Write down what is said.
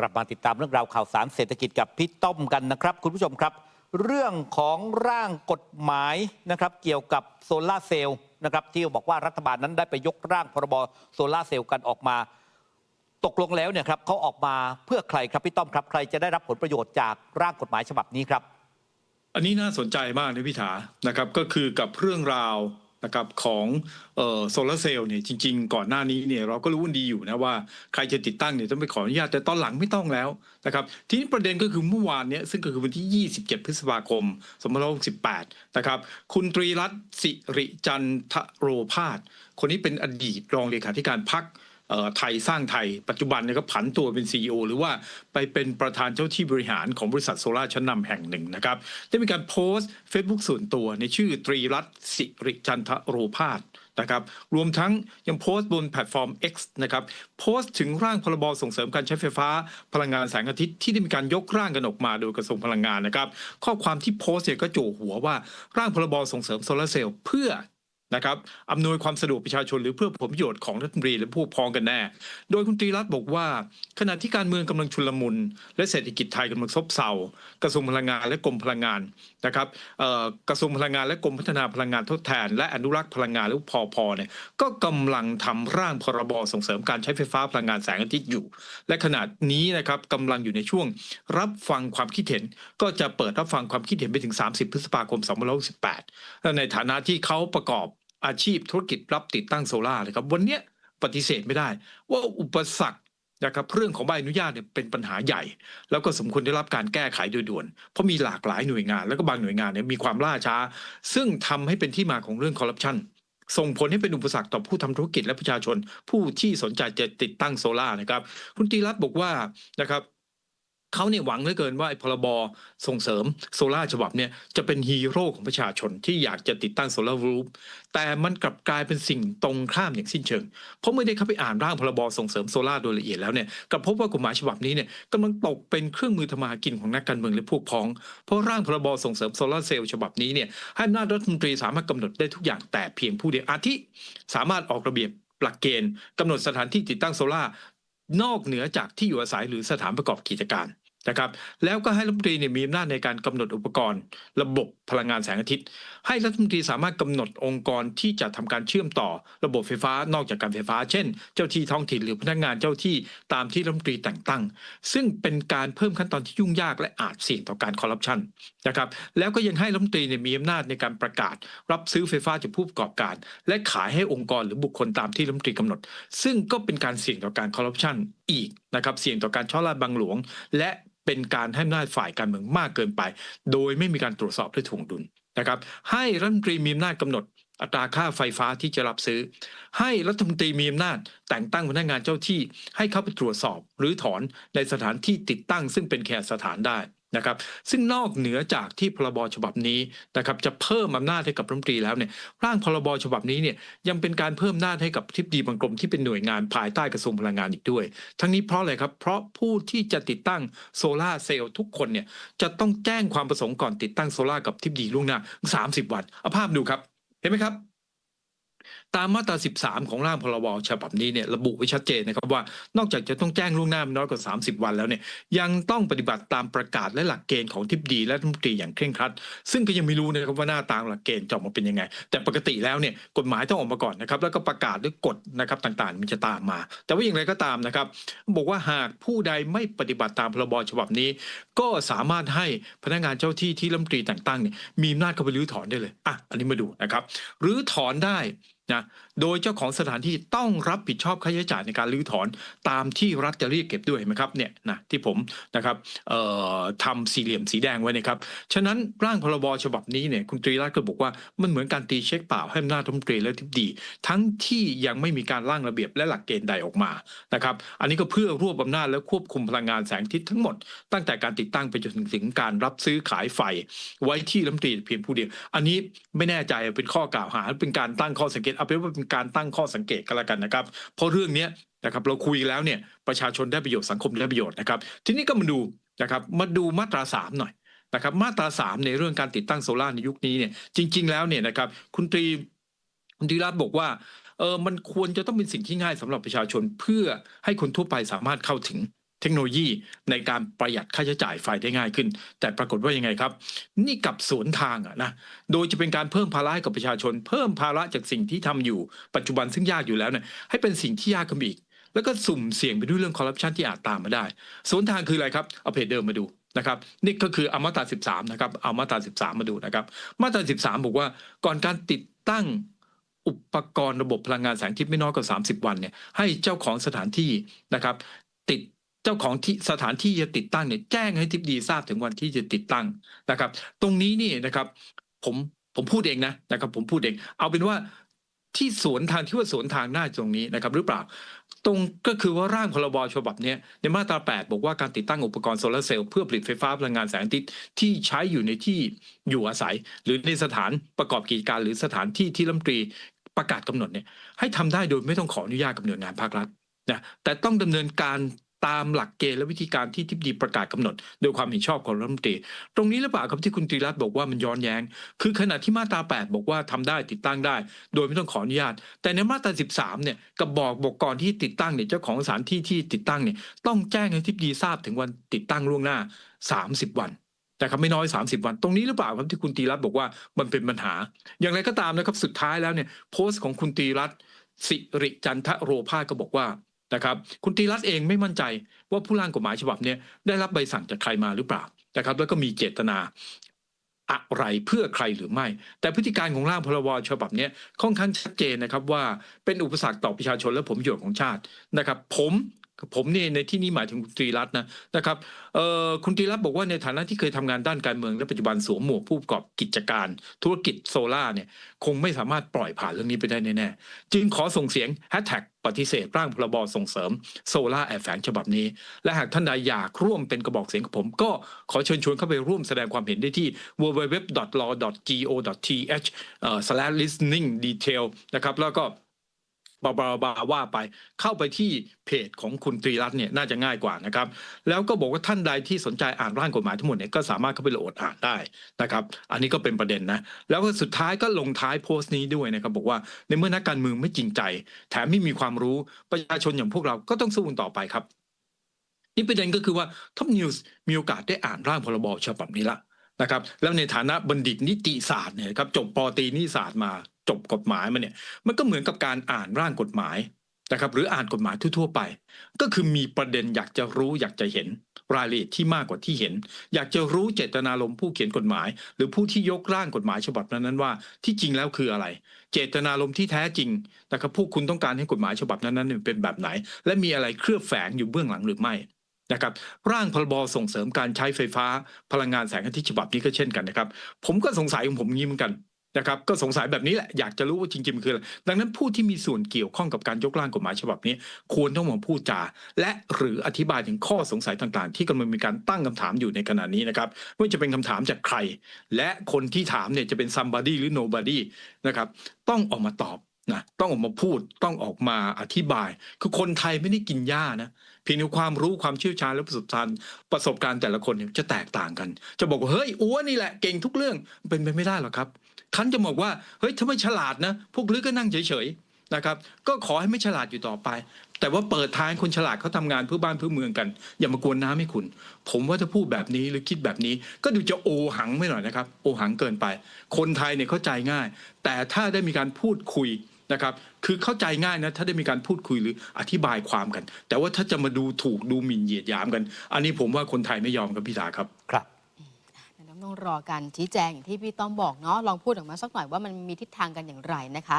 กลับมาติดตามเรื่องราวข่าวสารเศรษฐกิจกับพี่ต้อมกันนะครับ คุณผู้ชมครับ เรื่องของร่างกฎหมายนะครับเกี่ยวกับโซลาเซลล์นะครับที่บอกว่ารัฐบาลนั้นได้ไปยกร่างพรบโซลาเซลล์กันออกมา ตกลงแล้วเนี่ยครับเขาออกมาเพื่อใครครับพี่ต้อมครับ ใครจะได้รับผลประโยชน์จากร่างกฎหมายฉบับนี้ครับ อันนี้น่าสนใจมากนะพี่ถานะครับก็คือกับเรื่องราว นะครับของโซลาร์เซลล์เนี่ยจริง ๆ ก่อนหน้านี้เนี่ยเราก็รู้ดีอยู่นะว่าใครจะติดตั้งเนี่ยต้องไปขออนุญาตแต่ตอนหลังไม่ต้องแล้วนะครับทีนี้ประเด็นก็คือเมื่อวานเนี่ยซึ่งก็คือวันที่ 27 พฤษภาคม 2568 นะครับคุณตรีรัตน์สิริจันทโรพาสคนนี้เป็นอดีตรองเลขาธิการพรรค ไทยสร้างไทย ปัจจุบันเนี่ยก็ผันตัวเป็น CEO หรือว่าไปเป็นประธานเจ้าที่บริหารของบริษัทโซลาร์ชั้นนำแห่งหนึ่งนะครับ ได้มีการโพสต์ Facebook ส่วนตัวในชื่อตรีรัตน์สิริจันทโรพาสนะครับรวมทั้งยังโพสต์บนแพลตฟอร์ม X นะครับโพสต์ถึงร่างพรบส่งเสริมการใช้ไฟฟ้า พลังงานแสงอาทิตย์ที่ได้มีการยกร่างกันออกมาโดยกระทรวงพลังงานนะครับ ข้อความที่โพสต์เนี่ยก็โจหัวว่าร่างพรบส่งเสริมโซลาเซลล์เพื่อ นะครับอำนวยความสะดวกประชาชนหรือเพื่อผลประโยชน์ของรัฐมนตรีและผู้พ้องกันแน่ โดยคุณตรีรัตน์บอกว่า ขณะที่การเมืองกำลังชุลมุน และเศรษฐกิจไทยกำลังซบเซากระทรวงพลังงานและกรมพลังงานนะครับกระทรวงพลังงานและกรมพัฒนาพลังงานทดแทน และอนุรักษ์พลังงานหรือพอพอเนี่ยก็กำลังทำร่างพรบส่งเสริมการใช้ไฟฟ้าพลังงานแสงอาทิตย์อยู่ และขณะนี้นะครับกำลังอยู่ในช่วงรับฟังความคิดเห็น ก็จะเปิดรับฟังความคิดเห็นไปถึง 30 พฤษภาคม 2568และในฐานะที่เขาประกอบ อาชีพธุรกิจรับติดตั้งโซลาร์นะครับ วันนี้ปฏิเสธไม่ได้ ว่าอุปสรรคนะครับเรื่องของใบอนุญาตเนี่ยเป็นปัญหาใหญ่ แล้วก็สมควรได้รับการแก้ไขโดยด่วน เพราะมีหลากหลายหน่วยงาน แล้วก็บางหน่วยงานเนี่ยมีความล่าช้า ซึ่งทำให้เป็นที่มาของเรื่องคอร์รัปชันส่งผลให้เป็นอุปสรรคต่อผู้ทำธุรกิจและประชาชน ผู้ที่สนใจจะติดตั้งโซลานะครับ คุณตีรัตน์บอกว่านะครับ เขาเนี่ยหวังเหลือเกินว่าไอ้พรบส่งเสริมโซลาฉบับเนี่ยจะเป็นฮีโร่ของประชาชนที่อยากจะติดตั้งโซลารูฟแต่มันกลับกลายเป็นสิ่งตรงข้ามอย่างสิ้นเชิง เพราะเมื่อได้เข้าไปอ่านร่างพรบส่งเสริมโซลาโดยละเอียดแล้วเนี่ยกลับพบว่ากฎหมายฉบับนี้เนี่ยกำลังตกเป็นเครื่องมือทำมาหากินของนักการเมืองและพวกพ้อง เพราะร่างพรบส่งเสริมโซลาเซลล์ฉบับนี้เนี่ยให้อำนาจรัฐมนตรีสามารถกำหนดได้ทุกอย่างแต่เพียงผู้เดียวอาทิสามารถออกระเบียบหลักเกณฑ์กำหนดสถานที่ติดตั้งโซลานอกเหนือจากที่อยู่อาศัยหรือสถานประกอบกิจการ นะครับแล้วก็ให้รัฐมนตรีเนี่ยมีอำนาจในการกำหนดอุปกรณ์ ระบบพลังงานแสงอาทิตย์ ให้รัฐมนตรีสามารถกำหนดองค์กรที่จะทำการเชื่อมต่อระบบไฟฟ้านอกจากการไฟฟ้า เช่น เจ้าที่ท้องถิ่นหรือพนักงานเจ้าที่ตามที่รัฐมนตรีแต่งตั้ง ซึ่งเป็นการเพิ่มขั้นตอนที่ยุ่งยากและอาจเสี่ยงต่อการคอร์รัปชันนะครับแล้วก็ยังให้รัฐมนตรีเนี่ยมีอำนาจในการประกาศ รับซื้อไฟฟ้าจากผู้ประกอบการ และขายให้องค์กรหรือบุคคลตามที่รัฐมนตรีกำหนด ซึ่งก็เป็นการเสี่ยงต่อการคอร์รัปชัน อีกนะครับเสี่ยงต่อการช่อราดบังหลวง และเป็นการให้อำนาจฝ่ายการเมืองมากเกินไป โดยไม่มีการตรวจสอบด้วยถ่วงดุลนะครับ ให้รัฐมนตรีมีอำนาจกำหนดอัตราค่าไฟฟ้าที่จะรับซื้อ ให้รัฐมนตรีมีอำนาจแต่งตั้งพนักงานเจ้าที่ ให้เข้าไปตรวจสอบหรือถอนในสถานที่ติดตั้งซึ่งเป็นแขกสถานได้ นะครับซึ่งนอกเหนือจากที่พรบฉบับนี้นะครับจะเพิ่มอำนาจให้กับรัฐมนตรีแล้วเนี่ยร่างพรบฉบับนี้เนี่ยยังเป็นการเพิ่มอำนาจให้กับทิบดีบางกรมที่เป็นหน่วยงานภายใต้กระทรวงพลังงานอีกด้วย ทั้งนี้เพราะอะไรครับเพราะผู้ที่จะติดตั้งโซลาเซลล์ทุกคนเนี่ยจะต้องแจ้งความประสงค์ก่อนติดตั้งโซลากับทิบดีล่วงหน้า 30 วันเอาภาพดูครับ เห็นไหมครับ ตามมาตรา 13 ของร่างพรบฉบับนี้เนี่ยระบุไว้ชัดเจนนะครับว่านอกจากจะต้องแจ้งล่วงหน้าไม่น้อยกว่า 30 วันแล้วเนี่ยยังต้องปฏิบัติตามประกาศและหลักเกณฑ์ของทิบดีและรัฐมนตรีอย่างเคร่งครัด ซึ่งก็ยังไม่รู้นะครับว่าหน้าตาหลักเกณฑ์จะออกมาเป็นยังไง แต่ปกติแล้วเนี่ยกฎหมายต้องออกมาก่อนนะครับแล้วก็ประกาศด้วยกฎนะครับต่างๆ มันจะตามมา แต่ว่าอย่างไรก็ตามนะครับบอกว่าหากผู้ใดไม่ปฏิบัติตามพรบฉบับนี้ ก็สามารถให้พนักงานเจ้าที่ที่รัฐมนตรีแต่งตั้งเนี่ยมีอำนาจเข้าไปรื้อถอนได้เลยอะอันนี้มาดูนะครับรื้อถอนได้ นะโดยเจ้าของสถานที่ต้องรับผิดชอบค่าใช้จ่ายในการรื้อถอนตามที่รัฐจะเรียกเก็บด้วยเห็นไหมครับเนี่ยนะที่ผมนะครับเอ่อทำสี่เหลี่ยมสีแดงไว้นะครับฉะนั้นร่างพรบฉบับนี้เนี่ยคุณตรีรัตน์ก็บอกว่ามันเหมือนการตีเช็คเปล่าให้อำนาจรัฐมนตรีและทิบดี ทั้งที่ยังไม่มีการร่างระเบียบและหลักเกณฑ์ใดออกมานะครับอันนี้ก็เพื่อรวบอำนาจและควบคุมพลังงานแสงอาทิตย์ทั้งหมด ตั้งแต่การติดตั้งไปจนถึงการรับซื้อขายไฟ ไว้ที่รัฐมนตรีเพียงผู้เดียว อันนี้ไม่แน่ใจเป็นข้อกล่าวหาเป็นการตั้งข้อสังเกตเอาเป็นว่าเป็นการตั้งข้อสังเกตก็แล้วกันนะครับ เพราะเรื่องนี้นะครับเราคุยแล้วเนี่ยประชาชนได้ประโยชน์สังคมได้ประโยชน์นะครับ ทีนี้ก็มาดูนะครับมาดูมาตราสามหน่อยนะครับ มาตราสามในเรื่องการติดตั้งโซลาร์ในยุคนี้เนี่ยจริง ๆ แล้วเนี่ยนะครับคุณตรีคุณตรีรัตน์บอกว่าเออมันควรจะต้องเป็นสิ่งที่ง่ายสำหรับประชาชนเพื่อให้คนทั่วไปสามารถเข้าถึง เทคโนโลยีในการประหยัดค่าใช้จ่ายไฟได้ง่ายขึ้น แต่ปรากฏว่ายังไงครับ นี่กับสวนทางอะนะโดยจะเป็นการเพิ่มภาระให้กับประชาชน เพิ่มภาระจากสิ่งที่ทำอยู่ปัจจุบันซึ่งยากอยู่แล้วเนี่ยให้เป็นสิ่งที่ยากขึ้นอีก แล้วก็สุ่มเสี่ยงไปด้วยเรื่องคอร์รัปชันที่อาจตามมาได้สวนทางคืออะไรครับเอาเพจเดิมมาดูนะครับนี่ก็คืออามาตรา13นะครับเอามาตรา13 มาดูนะครับ มาตรา13 บอกว่าก่อนการติดตั้งอุปกรณ์ระบบพลังงานแสงอาทิตย์ไม่น้อยกว่า 30 วันเนี่ยให้เจ้าของสถานที่นะครับ ติด จ้าของที่สถานที่จะติดตั้งเนี่ยแจ้งให้ทิบดีทราบถึงวันที่จะติดตั้งนะครับ ตรงนี้นี่นะครับ ผมผมพูดเองนะนะครับ ผมพูดเองเอาเป็นว่าที่สวนทางที่ว่าสวนทางหน้าตรงนี้นะครับ หรือเปล่า ตรงก็คือว่าร่างพรบฉบับนี้ในมาตรา 8 บอกว่าการติดตั้งอุปกรณ์โซลาร์เซลล์เพื่อผลิตไฟฟ้าพลังงานแสงอาทิตย์ที่ใช้อยู่ในที่อยู่อาศัย หรือในสถานประกอบกิจการ หรือสถานที่ที่รัฐมนตรีประกาศกำหนดเนี่ยให้ทำได้โดยไม่ต้องขออนุญาตกับหน่วยงานภาครัฐนะแต่ต้องดำเนินการ ตามหลักเกณฑ์และวิธีการที่ทิบดีประกาศกำหนด โดยความเห็นชอบของรัฐมนตรี ตรงนี้หรือเปล่าครับที่คุณตรีรัตน์บอกว่ามันย้อนแย้ง คือขณะที่มาตรา 8 บอกว่าทำได้ติดตั้งได้ โดยไม่ต้องขออนุญาต แต่ในมาตรา 13 เนี่ยกับบอกบอกก่อนที่ติดตั้งเนี่ยเจ้าของสถานที่ที่ติดตั้งเนี่ยต้องแจ้งให้ทิบดีทราบถึงวันติดตั้งล่วงหน้า 30 วันแต่ครับไม่น้อย 30 วันตรงนี้หรือเปล่าครับที่คุณตรีรัตน์บอกว่ามันเป็นปัญหา อย่างไรก็ตามนะครับสุดท้ายแล้วเนี่ยโพสต์ของคุณตรีรัตน์สิริจันทโรภาก็บอกว่า นะครับคุณตีรัตเองไม่มั่นใจว่าผู้ร่างกฎหมายฉบับนี้ได้รับใบสั่งจากใครมาหรือเปล่านะครับ แล้วก็มีเจตนาอะไรเพื่อใครหรือไม่ แต่พฤติการของร่างพรบฉบับนี้ค่อนข้างชัดเจนนะครับว่าเป็นอุปสรรคต่อประชาชนและผลประโยชน์ของชาตินะครับ ผม ผมเนี่ยในที่นี้หมายถึงคุณตรีรัตน์นะนะครับเอ่อคุณตรีรัตน์บอกว่าในฐานะที่เคยทำงานด้านการเมืองและปัจจุบันสวมหมวกผู้ประกอบกิจการ ธุรกิจโซล่าเนี่ยคงไม่สามารถปล่อยผ่านเรื่องนี้ไปได้แน่ๆจึงขอส่งเสียงแฮชแท็กปฏิเสธร่างพรบส่งเสริมโซล่าแอบแฝงฉบับนี้ และหากท่านใดอยากร่วมเป็นกระบอกเสียงกับผม ก็ขอเชิญชวนเข้าไปร่วมแสดงความเห็นได้ที่ www.law.go.th/listeningdetail นะครับแล้วก็ บาบาบาว่าไป เข้าไปที่เพจของคุณตรีรัตน์เนี่ยน่าจะง่ายกว่านะครับ แล้วก็บอกว่าท่านใดที่สนใจอ่านร่างกฎหมายทั้งหมดเนี่ยก็สามารถเข้าไปโหลดอ่านได้นะครับ อันนี้ก็เป็นประเด็นนะ แล้วก็สุดท้ายก็ลงท้ายโพสต์นี้ด้วยนะครับบอกว่าในเมื่อนักการเมืองไม่จริงใจ แถมไม่มีความรู้ประชาชนอย่างพวกเราก็ต้องสู้ต่อไปครับ นี่ประเด็นก็คือว่าท็อปนิวส์มีโอกาสได้อ่านร่างพรบฉบับนี้ละ นะครับ แล้วในฐานะบัณฑิตนิติศาสตร์เนี่ยครับจบปตีนิติศาสตร์มาจบกฎหมายมาเนี่ยมันก็เหมือนกับการอ่านร่างกฎหมายนะครับหรืออ่านกฎหมายทั่วๆไป ก็คือมีประเด็นอยากจะรู้อยากจะเห็นรายละเอียดที่มากกว่าที่เห็น อยากจะรู้เจตนารมณ์ผู้เขียนกฎหมาย หรือผู้ที่ยกร่างกฎหมายฉบับนั้นๆว่าที่จริงแล้วคืออะไร เจตนารมณ์ที่แท้จริงนะครับพวกคุณต้องการให้กฎหมายฉบับนั้นๆเป็นแบบไหน และมีอะไรเคลือบแฝงอยู่เบื้องหลังหรือไม่ นะครับร่างพรบส่งเสริมการใช้ไฟฟ้าพลังงานแสงอาทิตย์ฉบับนี้ก็เช่นกันนะครับ ผมก็สงสัยของผมงี้เหมือนกันนะครับก็สงสัยแบบนี้แหละอยากจะรู้ว่าจริงๆมันคืออะไรดังนั้นผู้ที่มีส่วนเกี่ยวข้องกับการยกร่างกฎหมายฉบับนี้ ควรต้องมาพูดจา และหรืออธิบายถึงข้อสงสัยต่างๆ ที่กำลังมีการตั้งคำถามอยู่ในขณะนี้นะครับไม่ว่าจะเป็นคำถามจากใคร และคนที่ถามเนี่ยจะเป็น somebody หรือ nobody นะครับต้องออกมาตอบ นะต้องออกมาพูดต้องออกมาอธิบาย คือคนไทยไม่ได้กินหญ้านะเพียงแต่ความรู้ความเชี่ยวชาญและประสบการณ์ประสบการณ์แต่ละคนเนี่ยจะแตกต่างกัน จะบอกว่าเฮ้ยอ้วนนี่แหละเก่งทุกเรื่องเป็นไปไม่ได้หรอกครับคันจะบอกว่าเฮ้ยถ้าไม่ฉลาดนะพวกลือก็นั่งเฉยๆนะครับ ก็ขอให้ไม่ฉลาดอยู่ต่อไป แต่ว่าเปิดทางคนฉลาดเขาทำงานเพื่อบ้านเพื่อเมืองกัน อย่ามากวนน้ำให้คุณ ผมว่าถ้าพูดแบบนี้หรือคิดแบบนี้ ก็ดูจะโอหังไม่หน่อยนะครับ โอหังเกินไป คนไทยเนี่ยเข้าใจง่าย แต่ถ้าได้มีการพูดคุย นะครับ คือเข้าใจง่ายนะ ถ้าได้มีการพูดคุยหรืออธิบายความกัน แต่ว่าถ้าจะมาดูถูกดูหมิ่นเหยียดหยามกัน อันนี้ผมว่าคนไทยไม่ยอมครับพี่ถาครับ ครับเดี๋ยวต้องรอการชี้แจงอย่างที่พี่ต้อมบอกเนาะลองพูดออกมาสักหน่อยว่ามันมีทิศทางกันอย่างไรนะคะ